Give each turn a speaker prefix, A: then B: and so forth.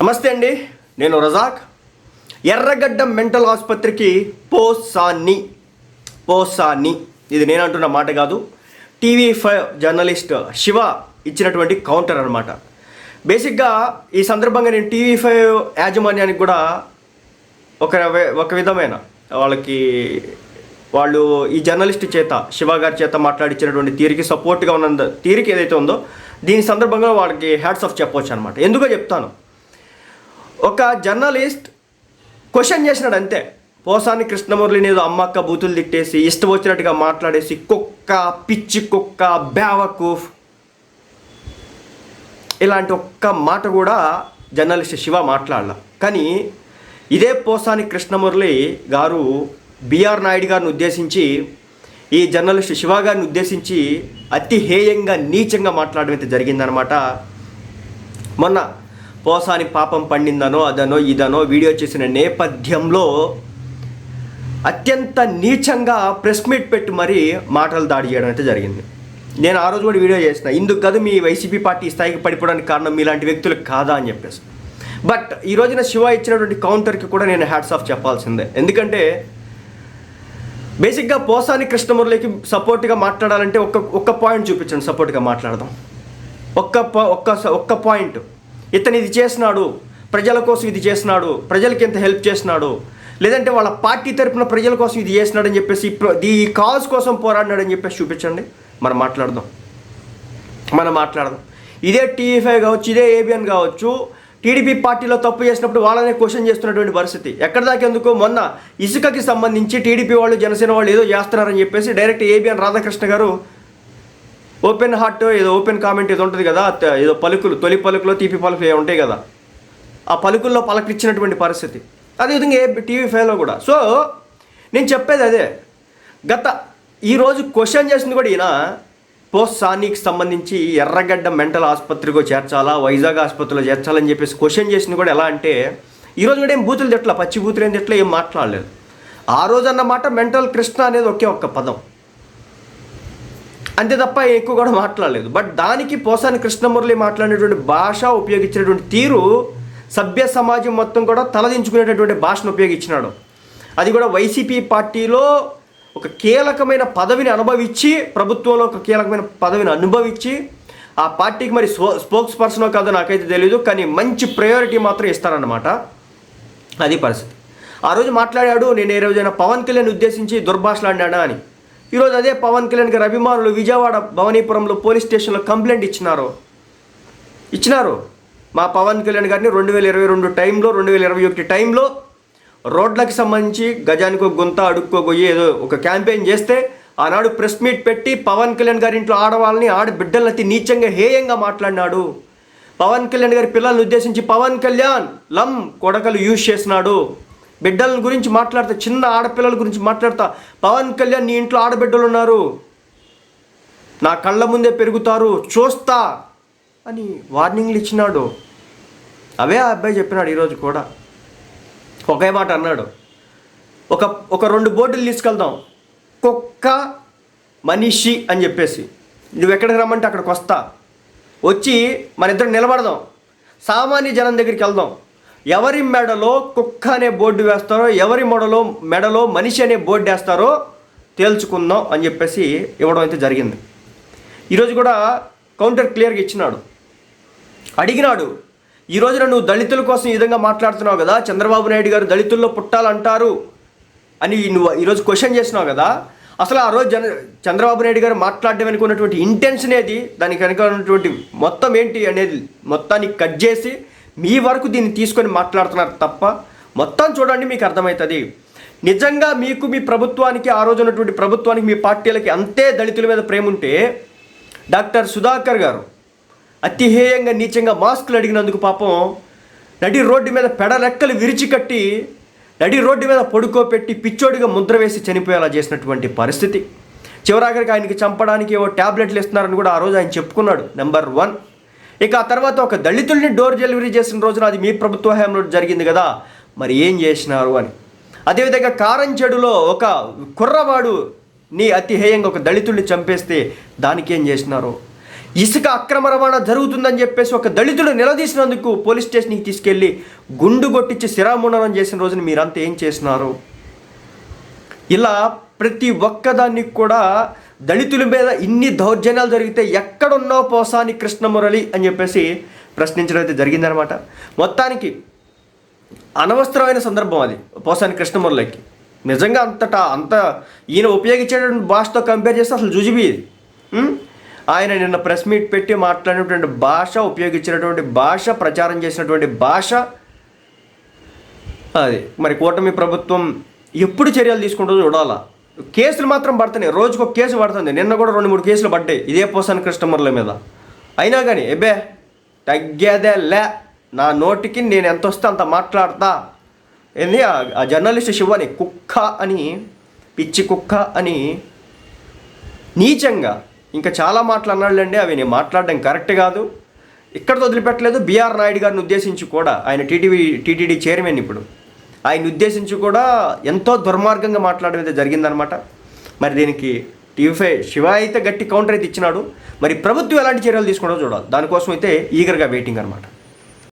A: నమస్తే అండి నేను రజాక్. ఎర్రగడ్డ మెంటల్ ఆసుపత్రికి పోసాని పోసాని ఇది నేను అంటున్న మాట కాదు. టీవీ ఫైవ్ జర్నలిస్ట్ శివ ఇచ్చినటువంటి కౌంటర్ అనమాట బేసిక్గా ఈ సందర్భంగా నేను టీవీ ఫైవ్ యాజమాన్యానికి కూడా ఒక ఒక విధమైన వాళ్ళకి వాళ్ళు ఈ జర్నలిస్ట్ చేత శివ గారి చేత మాట్లాడించినటువంటి తీరికి సపోర్ట్గా ఉన్న తీరికి ఏదైతే ఉందో దీని సందర్భంగా వాళ్ళకి హ్యాట్స్ ఆఫ్ చెప్పవచ్చు అనమాట ఎందుకో చెప్తాను. ఒక జర్నలిస్ట్ క్వశ్చన్ చేసినాడు అంతే. పోసాని కృష్ణమురళిని ఏదో అమ్మక్క బూతులు తిట్టేసి ఇష్టం వచ్చినట్టుగా మాట్లాడేసి కుక్క పిచ్చి కుక్క బేవకు ఇలాంటి ఒక్క మాట కూడా జర్నలిస్ట్ శివ మాట్లాడాల. కానీ ఇదే పోసాని కృష్ణమురళి గారు బిఆర్ నాయుడు గారిని ఉద్దేశించి ఈ జర్నలిస్ట్ శివ గారిని ఉద్దేశించి అతి హేయంగా నీచంగా మాట్లాడడం అయితే జరిగిందనమాట మొన్న పోసాని పాపం పండిందనో అదనో ఇదనో వీడియో చేసిన నేపథ్యంలో అత్యంత నీచంగా ప్రెస్ మీట్ పెట్టి మరీ మాటలు దాడి చేయడం అయితే జరిగింది. నేను ఆ రోజు కూడా వీడియో చేసిన. ఇందుకు కాదు మీ వైసీపీ పార్టీ స్థాయికి పడిపోవడానికి కారణం మీలాంటి వ్యక్తులకు కాదా అని చెప్పేసి. బట్ ఈ రోజున శివ ఇచ్చినటువంటి కౌంటర్కి కూడా నేను హ్యాట్స్ ఆఫ్ చెప్పాల్సిందే. ఎందుకంటే బేసిక్గా పోసాని కృష్ణమురళికి సపోర్ట్గా మాట్లాడాలంటే ఒక్క ఒక్క పాయింట్ చూపించండి సపోర్ట్గా మాట్లాడదాం. ఒక్క ఒక్క స- ఒక్క పాయింట్. ఇతను ఇది చేసినాడు ప్రజల కోసం ఇది చేసినాడు ప్రజలకి ఎంత హెల్ప్ చేసినాడు లేదంటే వాళ్ళ పార్టీ తరపున ప్రజల కోసం ఇది చేసినాడని చెప్పేసి ప్ర- ఈ కాజ్ కోసం పోరాడినాడని చెప్పేసి చూపించండి. మనం మాట్లాడదాం. మనం మాట్లాడదాం. ఇదే టీవీ ఫైవ్ కావచ్చు ఇదే ఏబిఎన్ కావచ్చు టీడీపీ పార్టీలో తప్పు చేసినప్పుడు వాళ్ళనే క్వశ్చన్ చేస్తున్నటువంటి పరిస్థితి. ఎక్కడ దాకా ఎందుకు మొన్న ఇసుకకి సంబంధించి టీడీపీ వాళ్ళు జనసేన వాళ్ళు ఏదో చేస్తున్నారని చెప్పేసి డైరెక్ట్ ఏబిఎన్ రాధాకృష్ణ గారు ఓపెన్ హార్ట్ ఏదో ఓపెన్ కామెంట్ ఏదో ఉంటుంది కదా ఏదో పలుకులు తొలి పలుకులో తీపి పలుకులు ఏ ఉంటాయి కదా. ఆ పలుకుల్లో పలకరించినటువంటి పరిస్థితి. అదేవిధంగా ఏ టీవీ ఫైవ్లో కూడా. సో నేను చెప్పేది అదే. గత ఈరోజు క్వశ్చన్ చేసింది కూడా ఈయన పోస్ట్ సానికి సంబంధించి ఎర్రగడ్డ మెంటల్ ఆసుపత్రికి చేర్చాలా వైజాగ్ ఆసుపత్రిలో చేర్చాలని చెప్పేసి క్వశ్చన్ చేసింది కూడా ఎలా అంటే ఈరోజు కూడా ఏం బూతులు తిట్ల పచ్చి బూతులు ఏం తిట్ల ఏం మాట్లాడలేదు. ఆ రోజు అన్నమాట మెంటల్ కృష్ణ అనేది ఒకే ఒక్క పదం. అంతే తప్ప ఎక్కువ కూడా మాట్లాడలేదు. బట్ దానికి పోసాని కృష్ణమురళి మాట్లాడినటువంటి భాష ఉపయోగించినటువంటి తీరు సభ్య సమాజం మొత్తం కూడా తలదించుకునేటటువంటి భాషను ఉపయోగించినాడు. అది కూడా వైసీపీ పార్టీలో ఒక కీలకమైన పదవిని అనుభవించి ప్రభుత్వంలో ఒక కీలకమైన పదవిని అనుభవించి ఆ పార్టీకి మరి స్పో స్పోక్స్ పర్సనో కాదో నాకైతే తెలియదు కానీ మంచి ప్రయారిటీ మాత్రం ఇస్తారన్నమాట. అది పరిస్థితి. ఆ రోజు మాట్లాడాడు నేను ఏ రోజైనా పవన్ కళ్యాణ్ ఉద్దేశించి దుర్భాషలాడినా అని. ఈరోజు అదే పవన్ కళ్యాణ్ గారి అభిమానులు విజయవాడ భవనీపురంలో పోలీస్ స్టేషన్లో కంప్లైంట్ ఇచ్చినారు. ఇచ్చినారు. మా పవన్ కళ్యాణ్ గారిని రెండు వేల ఇరవై రెండు టైంలో రెండు వేల ఇరవై ఒకటి టైంలో రోడ్లకు సంబంధించి గజానికి గుంత అడుక్కోబోయి ఏదో ఒక క్యాంపెయిన్ చేస్తే ఆనాడు ప్రెస్ మీట్ పెట్టి పవన్ కళ్యాణ్ గారి ఇంట్లో ఆడవాళ్ళని ఆడ బిడ్డలను అతి నీచంగా హేయంగా మాట్లాడినాడు. పవన్ కళ్యాణ్ గారి పిల్లల్ని ఉద్దేశించి పవన్ కళ్యాణ్ లం కొడకలు యూజ్ చేసినాడు. బిడ్డల గురించి మాట్లాడతా చిన్న ఆడపిల్లల గురించి మాట్లాడతా. పవన్ కళ్యాణ్ నీ ఇంట్లో ఆడబిడ్డలు ఉన్నారు నా కళ్ళ ముందే పెరుగుతారు చూస్తా అని వార్నింగ్లు ఇచ్చినాడు. అవే ఆ అబ్బాయి చెప్పినాడు ఈరోజు కూడా. ఒకే మాట అన్నాడు. ఒక ఒక రెండు బోర్డులు తీసుకెళ్దాం. కుక్క మనిషి అని చెప్పేసి. నువ్వు ఎక్కడికి రమ్మంటే అక్కడికి వస్తా. వచ్చి మన ఇద్దరు నిలబడదాం. సామాన్య జనం దగ్గరికి వెళ్దాం. ఎవరి మెడలో కుక్క అనే బోర్డు వేస్తారో ఎవరి మెడలో మెడలో మనిషి అనే బోర్డు వేస్తారో తేల్చుకుందాం అని చెప్పేసి ఇవ్వడం అయితే జరిగింది. ఈరోజు కూడా కౌంటర్ క్లియర్గా ఇచ్చినాడు. అడిగినాడు ఈ రోజున నువ్వు దళితుల కోసం ఈ విధంగా మాట్లాడుతున్నావు కదా? చంద్రబాబు నాయుడు గారు దళితుల్లో పుట్టాలంటారు అని నువ్వు ఈరోజు క్వశ్చన్ చేసినావు కదా? అసలు ఆ రోజు జన చంద్రబాబు నాయుడు గారు మాట్లాడడం అనుకున్నటువంటి ఇంటెన్షన్ ఏది? దానికి వెనుక ఉన్నటువంటి మొత్తం ఏంటి అనేది మొత్తాన్ని కట్ చేసి మీ వరకు దీన్ని తీసుకొని మాట్లాడుతున్నారు తప్ప మొత్తం చూడండి మీకు అర్థమవుతుంది. నిజంగా మీకు మీ ప్రభుత్వానికి ఆ రోజు ఉన్నటువంటి ప్రభుత్వానికి మీ పార్టీలకి అంతే దళితుల మీద ప్రేమ ఉంటే డాక్టర్ సుధాకర్ గారు అతిహేయంగా నీచంగా మాస్కులు అడిగినందుకు పాపం నడి రోడ్డు మీద పెడరెక్కలు విరిచి కట్టి నడి రోడ్డు మీద పడుకోపెట్టి పిచ్చోడిగా ముద్ర వేసి చనిపోయేలా చేసినటువంటి పరిస్థితి. చివరాఖరికి ఆయనకి చంపడానికి ఏవో ట్యాబ్లెట్లు ఇస్తున్నారని కూడా ఆ రోజు ఆయన చెప్పుకున్నాడు. Number one. ఇక ఆ తర్వాత ఒక దళితుల్ని డోర్ డెలివరీ చేసిన రోజున అది మీ ప్రభుత్వ హయాంలో జరిగింది కదా. మరి ఏం చేసినారు అని. అదేవిధంగా కారంచెడులో ఒక కుర్రవాడు నీ అతి హేయంగా ఒక దళితుడిని చంపేస్తే దానికి ఏం చేసినారు? ఇసుక అక్రమ రవాణా జరుగుతుందని చెప్పేసి ఒక దళితుడు నిలదీసినందుకు పోలీస్ స్టేషన్కి తీసుకెళ్ళి గుండు కొట్టించి శిరాముండనం చేసిన రోజున మీరంతా ఏం చేసినారు? ఇలా ప్రతి ఒక్కదానికి కూడా దళితుల మీద ఇన్ని దౌర్జన్యాలు జరిగితే ఎక్కడున్నావు పోసాని కృష్ణమురళి అని చెప్పేసి ప్రశ్నించడం అయితే జరిగిందనమాట. మొత్తానికి అనవసరమైన సందర్భం అది పోసాని కృష్ణమురళికి నిజంగా అంతటా అంత ఈయన ఉపయోగించేటువంటి భాషతో కంపేర్ చేస్తే అసలు జుజుబి ఇది. ఆయన నిన్న ప్రెస్ మీట్ పెట్టి మాట్లాడినటువంటి భాష ఉపయోగించినటువంటి భాష ప్రచారం చేసినటువంటి భాష అది. మరి కూటమి ప్రభుత్వం ఎప్పుడు చర్యలు తీసుకుంటుందో చూడాలా? కేసులు మాత్రం పడుతున్నాయి. రోజుకు ఒక కేసు పడుతుంది. నిన్న కూడా రెండు మూడు కేసులు పడ్డాయి. ఇదే పోసాను కస్టమర్ల మీద. అయినా కానీ ఎబే తగ్గేదే లే నా నోటికి నేను ఎంత వస్తే అంత మాట్లాడతా. ఏంది? ఆ- జర్నలిస్ట్ శివని కుక్క అని పిచ్చి కుక్క అని నీచంగా ఇంకా చాలా మాటలు అవి నేను మాట్లాడడం కరెక్ట్ కాదు. ఇక్కడ వదిలిపెట్టలేదు. బీఆర్ నాయుడు గారిని ఉద్దేశించి కూడా. ఆయన టీటీవీ టీటీడీ చైర్మన్ ఇప్పుడు. ఆయన ఉద్దేశించి కూడా ఎంతో దుర్మార్గంగా మాట్లాడడం అయితే జరిగిందనమాట మరి దీనికి టీవీ శివ అయితే గట్టి కౌంటర్ అయితే ఇచ్చినాడు. మరి ప్రభుత్వం ఎలాంటి చర్యలు తీసుకుంటో చూడాలి. దానికోసం అయితే ఈగర్గా వెయిటింగ్ అనమాట